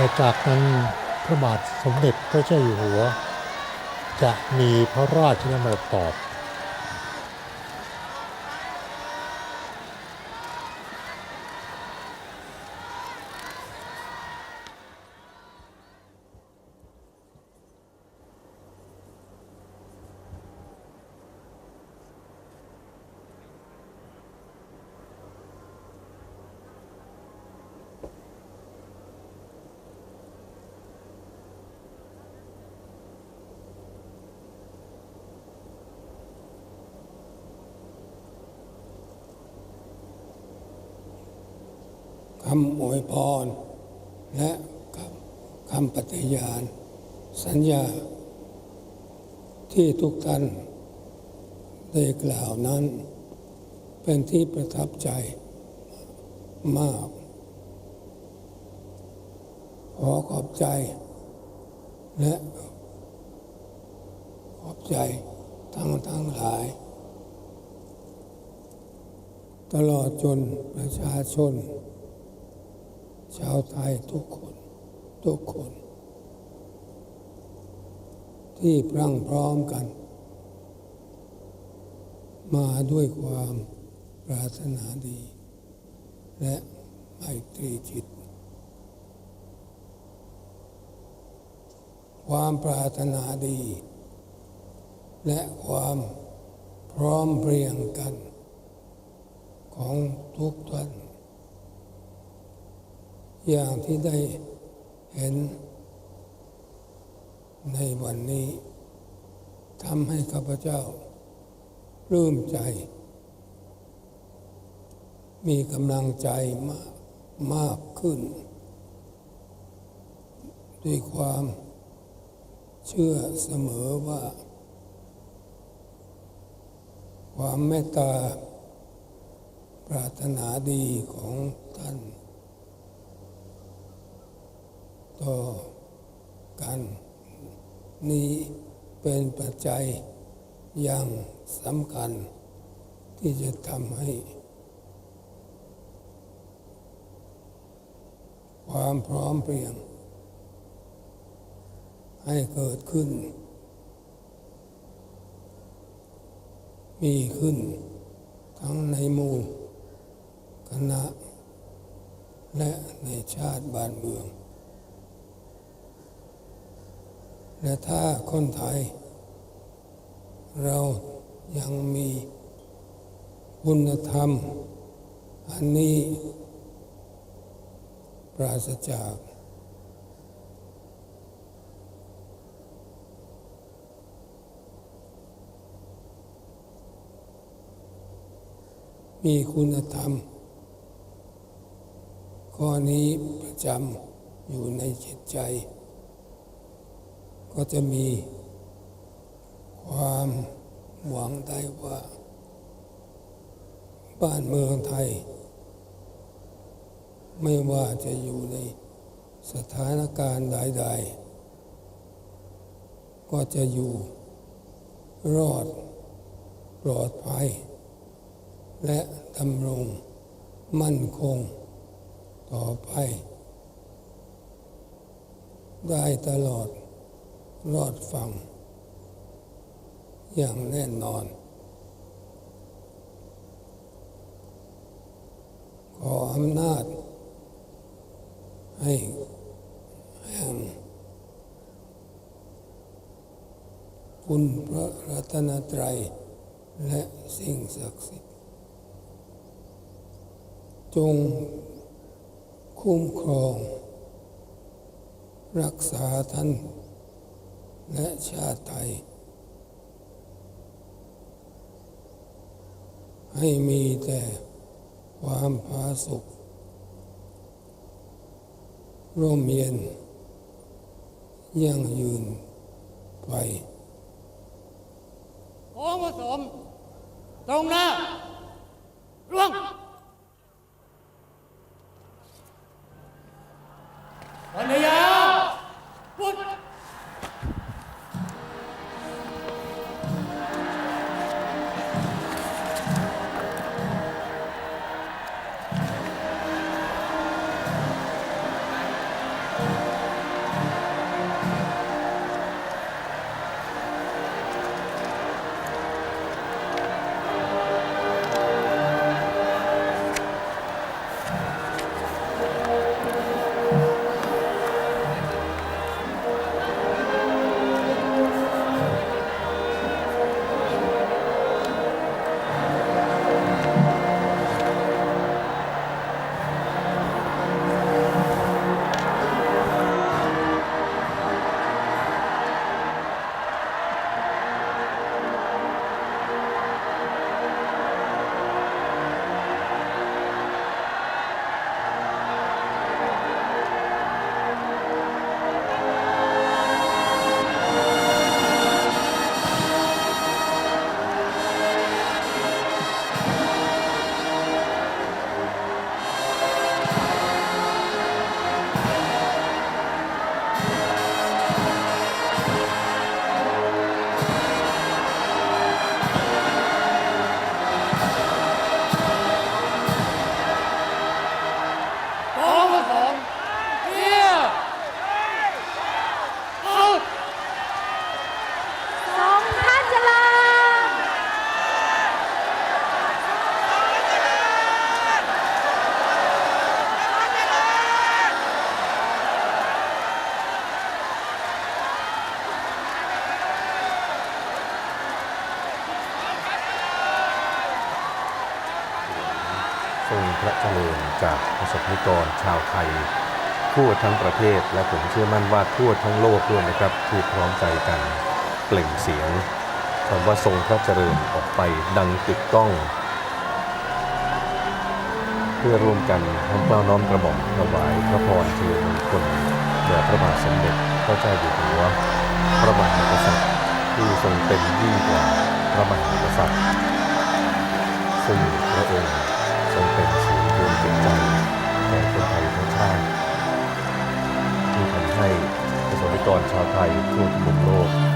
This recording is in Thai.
และจากนั้นพระบาทสมเด็จพระเจ้าอยู่หัว จะมีพระราชดำรัสตอบ คำอวยพร และคำปฏิญาณ สัญญา ที่ทุกท่านได้กล่าวนั้น เป็นที่ประทับใจมาก ขอขอบใจ และขอบใจทั้งทั้งหลาย ตลอดจนประชาชน ชาวไทยทุกคนทุกคน ที่พรั่งพร้อมกัน มาด้วยความปรารถนาดี และไมตรีจิต ความปรารถนาดี และความพร้อมเพรียงกัน ของทุกท่าน อย่างที่ได้เห็นในวันนี้ทำให้ข้าพเจ้าปลื้มใจ มีกำลังใจมากมากขึ้น ด้วยความเชื่อเสมอว่า ความเมตตาปรารถนาดีของท่าน ต่อกัน นี้เป็นปัจจัยอย่างสำคัญ ที่จะทำให้ ความพร้อมเพรียง ให้เกิดขึ้น มีขึ้น ทั้งในหมู่คณะ และในชาติบ้านเมือง และถ้าคนไทย เรายังมีคุณธรรม อันนี้ ปราศจากมีคุณธรรม ข้อนี้ประจำอยู่ในจิตใจ ก็จะมีความหวังได้ว่า บ้านเมืองไทย ไม่ว่าจะอยู่ในสถานการณ์ใดๆ ก็จะอยู่รอดปลอดภัย และดำรงมั่นคงต่อไป ได้ตลอด รอดฟัง อย่างแน่นอน ขออำนาจ ให้แห่งคุณพระรัตนตรัย และสิ่งศักดิ์สิทธิ์ จงคุ้มครอง รักษาท่าน และชาติไทย ให้มีแต่ความผาสุกร่มเย็น ยั่งยืนไปของผสม ตรงหน้าร่วง พระเจริญจากประสบนิกรชาวไทย ทั่วทั้งประเทศและผมเชื่อมั่นว่าทั่วทั้งโลกด้วยนะครับที่พร้อมใจกันเปล่งเสียงคำว่าทรงพระเจริญออกไปดังกึกก้อง เพื่อร่วมกันน้อมเกล้าน้อมกระหม่อมถวายพระพรเชัยมงคลแด่พระบาทสมเด็จพระเจ้าอยู่หัวพระมหากษัตริย์ที่ทรงเป็นยิ่งกว่าพระมหากษัตริย์ซึ่งพระองค์ทรงเป็น ศูนย์รวมจิตใจแก่คนไทยทั้งชาติที่ทำให้ประสบนิกรชาวไทยทั่วทุกมุมโลก